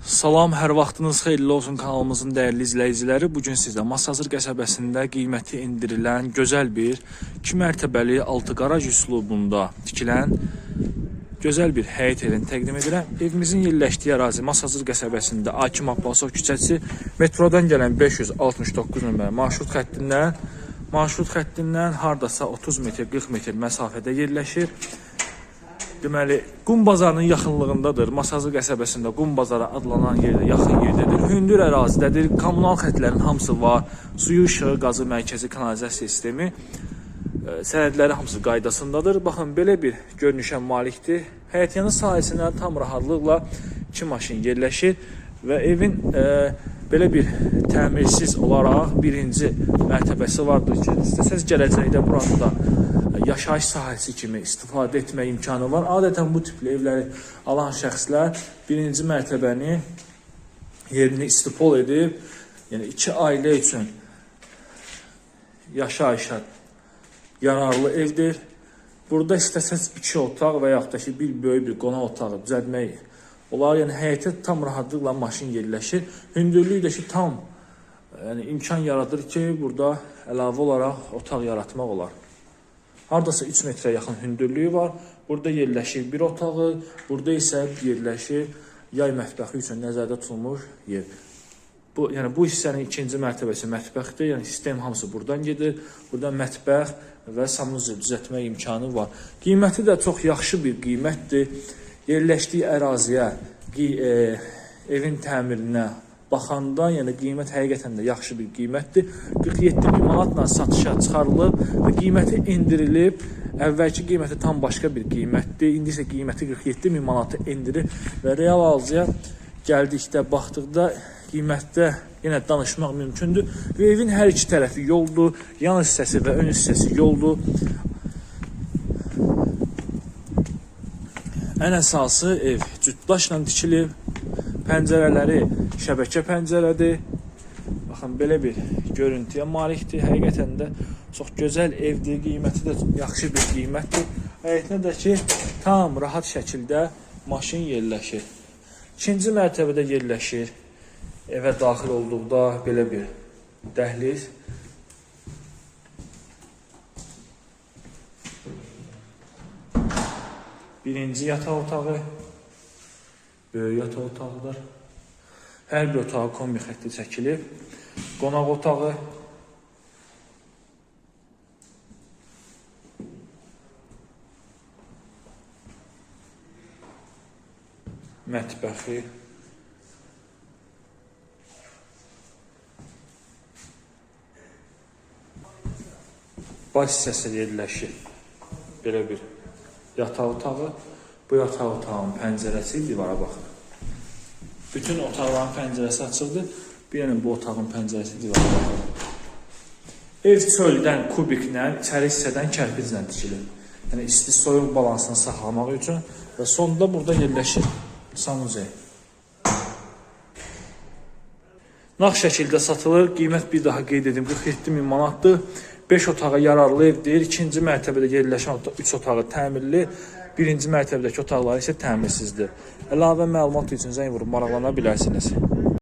Salam, hər vaxtınız xeyirli olsun kanalımızın dəyərli izləyiciləri. Bu gün sizə Masazır qəsəbəsində qiyməti endirilən gözəl bir 2 mərtəbəli altı qaraj üslubunda tikilən gözəl bir həyət evini təqdim edirəm. Evimizin yerləşdiyi ərazi Masazır qəsəbəsində Akim Abbasov küçəsi metrodan gələn 569 nömrəli marşrut xəttindən marşrut xəttindən hardasa 30 metr, 40 metr məsafədə yerləşir. Deməli, Qum bazarının yaxınlığındadır. Masazı qəsəbəsində Qum bazarı adlanan yerdə, yaxın yerdədir. Hündür ərazidədir. Kommunal xətlərin hamısı var. Suyu, işığı, qazı, mərkəzi kanalizasiya sistemi e, sənədləri hamısı qaydasındadır. Baxın, belə bir görünüşə malikdir. Həyətyanı sahəsində tam rahatlıqla iki maşın yerləşir və evin e, belə bir təmirsiz olaraq birinci mərtəbəsi vardır ki, istəsəz gələcəkdə burada yaşayış sahəsi kimi istifadə etmə imkanı var. Adətən bu tipli evləri alan şəxslər birinci mərtəbəni yerini istipol edib, yəni iki ailə üçün yaşayışa yararlı evdir. Burada istəsəz iki otaq və yaxud da ki, bir böyük bir qonaq otağı düzəltmək olar. Yəni həyətə tam rahatlıqla maşın yerləşir. Hündürlüyü də ki, tam yəni imkan yaradır ki, burada əlavə olaraq otaq yaratmaq olar. Hardasa 3 metrə yaxın hündürlüyü var. Burada yerləşir bir otağı, burada isə yerləşir yay mətbəxi üçün nəzərdə tutulmuş yer. Bu, yəni bu hissənin ikinci mərtəbəsi mətbəxdir. Yəni sistem hamısı buradan gedir. Burada mətbəx və sanuzel düzəltmə imkanı var. Qiyməti də çox yaxşı bir qiymətdir. Yerləşdiyi əraziyə, e, evin təmirinə baxanda, yəni qiymət həqiqətən də yaxşı bir qiymətdir. 47 min manatla satışa çıxarılıb və qiyməti endirilib. Əvvəlki qiyməti tam başqa bir qiymətdir. İndi isə qiyməti 47 min manatı endirib və real alıcıya gəldikdə, baxdıqda qiymətdə yenə danışmaq mümkündür. Və evin hər iki tərəfi yoldur, yan hissəsi və ön hissəsi yoldur. Ən əsası ev cütdaşla tikilib. Pəncərələri şəbəkə pəncərədir. Baxın belə bir görüntüyə malikdir. Həqiqətən də çox gözəl evdir. Qiyməti də yaxşı bir qiymətdir. Həyətinə də ki, tam rahat şəkildə maşın yerləşir. İkinci mərtəbədə yerləşir. Evə daxil olduqda belə bir dəhliz. Birinci yataq otağı, böyük yataq otağıdır. Hər bir otağa kombi xətti çəkilib. Qonaq otağı, mətbəxi, baş hissəsi yerləşir. Belə bir yataq otağı. Bu yataq otağının pəncərəsi divara baxır. Bütün otaqların pəncərəsi açıqdır. Bir dənə bu otağın pəncərəsi divara baxır. Ev çöldən kubiklə, içəri hissədən kərpiclə tikilib. Yəni isti soyuq balansını saxlamaq üçün və sonda burada yerləşir sanuzel. Nağd şəkildə satılır. Qiymət bir daha qeyd edim 47 min manatdır. 5 otağa yararlı evdir. İkinci mərtəbədə yerləşən 3 otağı təmirli. Birinci mərtəbədəki otaqlar isə təmirsizdir. Əlavə məlumat üçün zəng vurub maraqlana bilərsiniz.